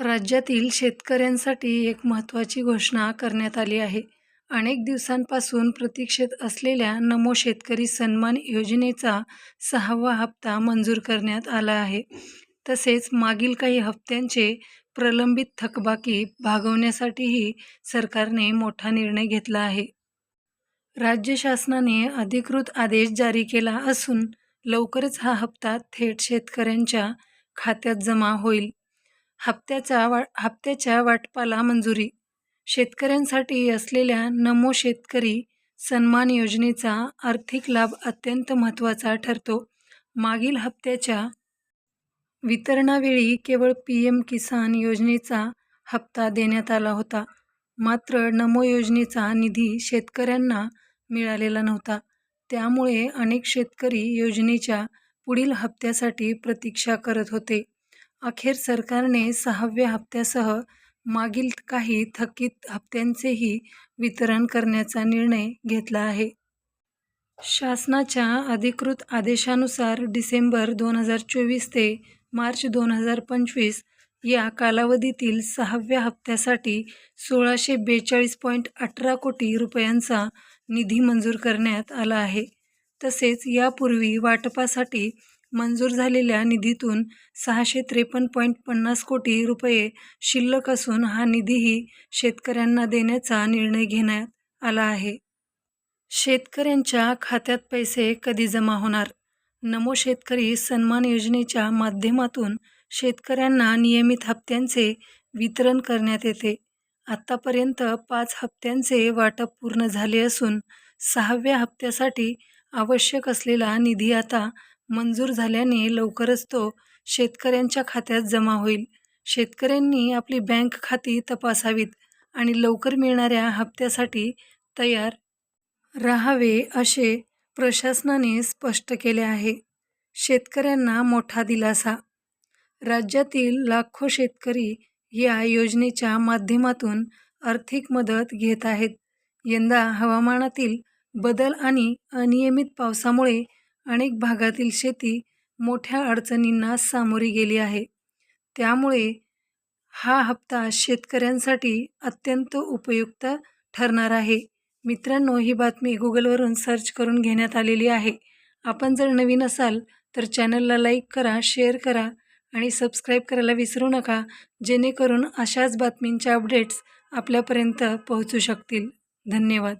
राज्यातील शेतकऱ्यांसाठी एक महत्त्वाची घोषणा करण्यात आली आहे. अनेक दिवसांपासून प्रतीक्षेत असलेल्या नमो शेतकरी सन्मान योजनेचा सहावा हप्ता मंजूर करण्यात आला आहे. तसेच मागील काही हप्त्यांचे प्रलंबित थकबाकी भागवण्यासाठीही सरकारने मोठा निर्णय घेतला आहे. राज्य शासनाने अधिकृत आदेश जारी केला असून लवकरच हा हप्ता थेट शेतकऱ्यांच्या खात्यात जमा होईल. हप्त्याचा वा हप्त्याच्या वाटपाला मंजुरी शेतकऱ्यांसाठी असलेल्या नमो शेतकरी सन्मान योजनेचा आर्थिक लाभ अत्यंत महत्त्वाचा ठरतो. मागील हप्त्याच्या वितरणावेळी केवळ पी एम किसान योजनेचा हप्ता देण्यात आला होता. मात्र नमो योजनेचा निधी शेतकऱ्यांना मिळालेला नव्हता. त्यामुळे अनेक शेतकरी योजनेच्या पुढील हप्त्यासाठी प्रतीक्षा करत होते. अखेर सरकारने सहाव्या हप्त्यासह मागील काही थकीत हप्त्यांचेही वितरण करण्याचा निर्णय घेतला आहे. शासनाच्या अधिकृत आदेशानुसार डिसेंबर दोन हजार चोवीस ते मार्च दोन हजार पंचवीस या कालावधीतील सहाव्या हप्त्यासाठी सोळाशे बेचाळीस पॉईंट अठरा कोटी रुपयांचा निधी मंजूर करण्यात आला आहे. तसेच यापूर्वी वाटपासाठी मंजूर झालेल्या निधीतून सहाशे त्रेपन्न पॉईंट पन्नास कोटी रुपये शिल्लक असून हा निधीही शेतकऱ्यांना देण्याचा निर्णय घेण्यात आला आहे. शेतकऱ्यांच्या खात्यात पैसे कधी जमा होणार? नमो शेतकरी सन्मान योजनेच्या माध्यमातून शेतकऱ्यांना नियमित हप्त्यांचे वितरण करण्यात येते. आत्तापर्यंत पाच हप्त्यांचे वाटप पूर्ण झाले असून सहाव्या हप्त्यासाठी आवश्यक असलेला निधी आता मंजूर झाल्याने लवकरच तो शेतकऱ्यांच्या खात्यात जमा होईल. शेतकऱ्यांनी आपली बँक खाती तपासावीत आणि लवकर मिळणाऱ्या हप्त्यासाठी तयार राहावे असे प्रशासनाने स्पष्ट केले आहे. शेतकऱ्यांना मोठा दिलासा राज्यातील लाखो शेतकरी या योजनेच्या माध्यमातून आर्थिक मदत घेत आहेत. यंदा हवामानातील बदल आणि अनियमित पावसामुळे अनेक भागातील शेती मोठ्या अडचणींना सामोरी गेली आहे. त्यामुळे हा हप्ता शेतकऱ्यांसाठी अत्यंत उपयुक्त ठरणार आहे. मित्रांनो, ही बातमी गुगलवरून सर्च करून घेण्यात आलेली आहे. आपण जर नवीन असाल तर चॅनलला लाईक करा, शेअर करा आणि सबस्क्राईब करायला विसरू नका, जेणेकरून अशाच बातमींच्या अपडेट्स आपल्यापर्यंत पोहोचू शकतील. धन्यवाद.